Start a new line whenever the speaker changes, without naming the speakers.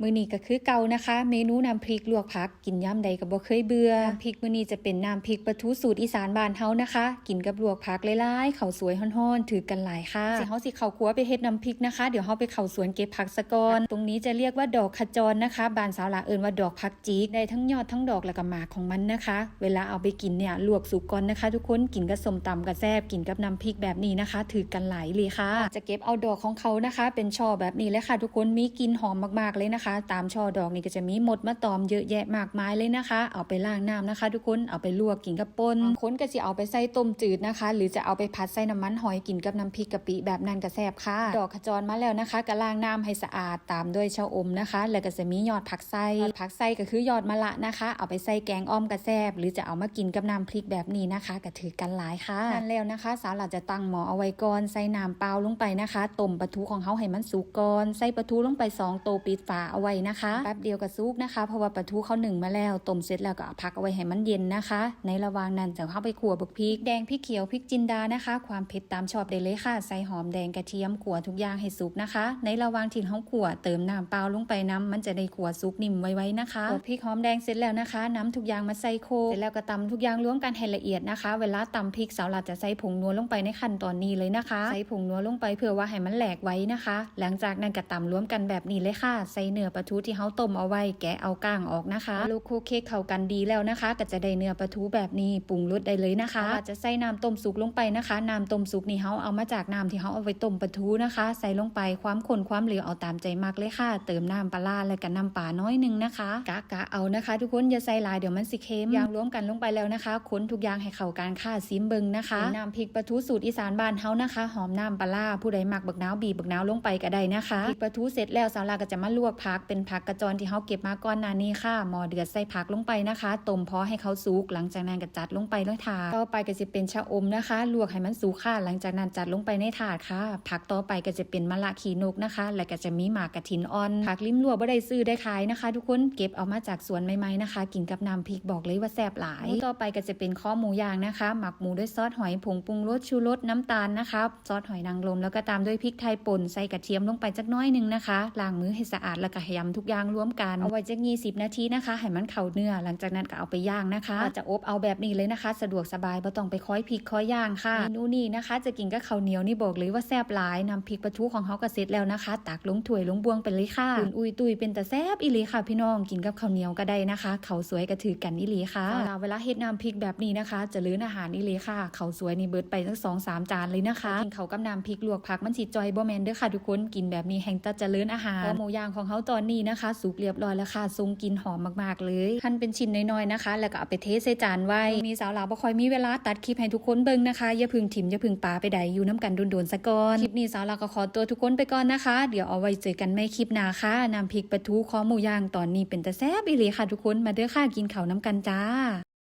มื้อนี้ก็คือเก่านะคะ เมนูน้ำพริกลวกผัก กินย่ำใดก็บ่เคยเบื่อน้ำพริกมื้อนี้จะเป็นน้ำพริกปลาทูสูตรอีสานบ้านเฮานะคะ กินกับลวกผักหลายๆข้าวสวยฮ้อนๆถือกันหลายค่ะสิเฮาสิเข้าครัวไปเฮ็ดน้ำพริกนะคะ เดี๋ยวเฮาไปเข้าสวนเก็บผักซะก่อนตรงนี้จะเรียกว่าดอกขจรนะคะบ้านสาวลาเอิ้นว่าดอกผักจีกได้ทั้งยอดทั้งดอกแล้วก็หมากของมันนะคะ เวลาเอาไปกินเนี่ยลวกสุกก่อนนะคะ ทุกคนกินกับส้มตำกับแซ่บกินกับน้ำพริกแบบนี้นะคะ ถือกันหลายเลยค่ะ จะเก็บเอาดอกของเขานะคะ เป็นช่อแบบนี้เลยค่ะ ทุกคนมีกลิ่นหอมมากๆเลยนะคะตามช่อดอกนี่ก็จะมีหมดมาตอมเยอะแยะมากมายเลยนะคะ เอาไปล้างน้ำนะคะ ทุกคนเอาไปลวกกินกับป่นคนก็จะเอาไปใส่ต้มจืดนะคะ หรือจะเอาไปผัดใส่น้ำมันหอยกินกับน้ำพริกกะปิแบบนั้นก็แซ่บค่ะ ดอกขจรมาแล้วนะคะก็ล้างน้ำให้สะอาดตามด้วยชะอมนะคะ แล้วก็จะมียอดผักไส้ผักไส้ก็คือยอดมะละนะคะ เอาไปใส่แกงอ้อมกระแซบหรือจะเอามากินกับน้ำพริกแบบนี้นะคะก็ถือกันหลายค่ะนั่นแล้วนะคะ สาวหลัดจะตั้งหม้อเอาไว้ก่อนใส่น้ำเปล่าลงไปนะคะต้มปลาทูของเขาให้มันสุกก่อนใส่ปลาทูลงไปสองโตปิดฝาเอาไว้นะคะแป๊บเดียวก็สุกนะคะเพราะว่าปลาทูเขาหนึ่งมาแล้วต้มเสร็จแล้วก็พักเอาไว้ให้มันเย็นนะคะ ในระหว่างนั้นจะเข้าไปขั่วบักพริกแดงพริกเขียวพริกจินดานะคะ ความเผ็ดตามชอบได้เลยค่ะ ใส่หอมแดงกระเทียมขั่วทุกอย่างให้สุกนะคะ ในระหว่างที่เขาขั่วเติมน้ำเปล่าลงไปน้ำมันจะได้ขั่วสุกนิ่มไว้ๆนะคะพริกหอมแดงเสร็จแล้วนะคะน้ำทุกอย่างมาใส่โคเสร็จแล้วก็ตำทุกอย่างรวมกันให้ละเอียดนะคะ เวลาตำพริกสาวหลัดจะใส่ผงนัวลงไปในขั้นตอนนี้เลยนะคะ ใส่ผงนัวลงไปเพื่อว่าให้มันแหลกไว้นะคะ หลังจากนั้นก็ตำรวมกันแบบนี้เลยค่ะ ใส่เนื้อื้อปลาทูที่เขาต้มเอาไว้แกะเอาก้างออกนะคะลูกโคเคกเข้ากันดีแล้วนะคะ ก็จะได้เนื้อปลาทูแบบนี้ปรุงรสได้เลยนะคะอาจจะใส่น้ำต้มสุกลงไปนะคะน้ำต้มสุกนี่เขาเอามาจากน้ำที่เขาเอาไว้ต้มปลาทูนะคะ ใส่ลงไปความข้นความเหลวเอาตามใจมากเลยค่ะ เติมน้ำปลาร้าแล้วก็น้ำปลาน้อยหนึงนะคะกะกะเอานะคะ ทุกคนอย่าใส่หลายเดี๋ยวมันสิเค็มอย่างรวมกันลงไปแล้วนะคะคนทุกอย่างให้เข้ากันค่ะซิมเบิงนะคะน้ำพริกปลาทูสูตรอีสานบ้านเฮานะคะ หอมน้ำปลาร้าผู้ใดมักบักน้าวบีบบักน้าวลงไปก็ได้นะคะพริกปลาทูเสร็จแล้วสาวลาก็จะมาลวกผักเป็นผักกระจรที่เฮาเก็บมาก่อนหน้านี้ค่ะหมอเดือดใส่ผักลงไปนะคะต้มพอให้เขาสุกหลังจากนั้นก็จัดลงไปในถาดต่อไปก็จะเป็นชะอมนะคะ ลวกให้มันสุกค่ะ หลังจากนั้นจัดลงไปในถาดค่ะ ผักต่อไปก็จะเป็นมะละขีนกนะคะ แล้วก็จะมีหมากกระถินอ่อนผักลิ้มลวกบ่ได้ซื้อได้ขายนะคะ ทุกคนเก็บเอามาจากสวนใหม่ๆนะคะ กินกับน้ำพริกบอกเลยว่าแซ่บหลายต่อไปก็จะเป็นข้อหมูย่างนะคะ หมักหมูด้วยซอสหอยผงปรุงรสชูรสน้ำตาลนะคะซอสหอยนางรมแล้วก็ตามด้วยพริกไทยป่นใส่กระเทียมลงไปจักน้อยหนึงนะคะล้างมือให้สะอาดแล้วก็ยำทุกอย่างรวมกัน เอาไว้จักยี่สิบนาทีนะคะ ให้มันเข้าเนื้อ หลังจากนั้นก็เอาไปย่างนะคะจะอบเอาแบบนี้เลยนะคะ สะดวกสบายไม่ต้องไปค้อยพริกค้อยย่างค่ะ เมนูนี้นะคะ จะกินกับข้าวเหนียวนี่บอกเลยว่าแซ่บหลายนำพริกปลาทูของเขาก็เสร็จแล้วนะคะ ตักลงถ้วยลงบวงไปเลยค่ะอุ่นอุยตุยเป็นแต่แซ่บอีหลีค่ะ พี่น้องกินกับข้าวเหนียวก็ได้นะคะเขาวสวยก็ถือกันอีหลีค่ะเวลาเฮ็ดน้ำพริกแบบนี้นะคะ จะลื้ออาหารอีหลีค่ะเขาวสวยนี่เบิดไปทั้งสองสามจานเลยนะคะกินเขาวกับน้ำพริกลวกผักมันสิจอยบ่แมนเด้อค่ะทุกคนกินแบบนี้แห่งจะเจริญอาหารหมูย่างของเขาตอนนี้นะคะสุกเรียบร้อยแล้วค่ะทรงกินหอมมากๆเลยหั่นเป็นชิ้นน้อยๆนะคะ แล้วก็เอาไปเทใส่จานไว้ มีสาวลาวบ่คอยมีเวลาตัดคลิปให้ทุกคนเบิ่งนะคะอย่าพึ่งถิ่มอย่าพึ่งปาไปใดอยู่น้ำกันโดนๆซะก่อนคลิปนี้สาวลาวก็ขอตัวทุกคนไปก่อนนะคะ เดี๋ยวเอาไว้เจอกันไม่คลิปหน้าค่ะน้ำพริกปลาทูคอหมูย่างตอนนี้เป็นตะแซ่บอีหลีค่ะทุกคนมาเด้อค่ะกินข้าวน้ำกันจ้า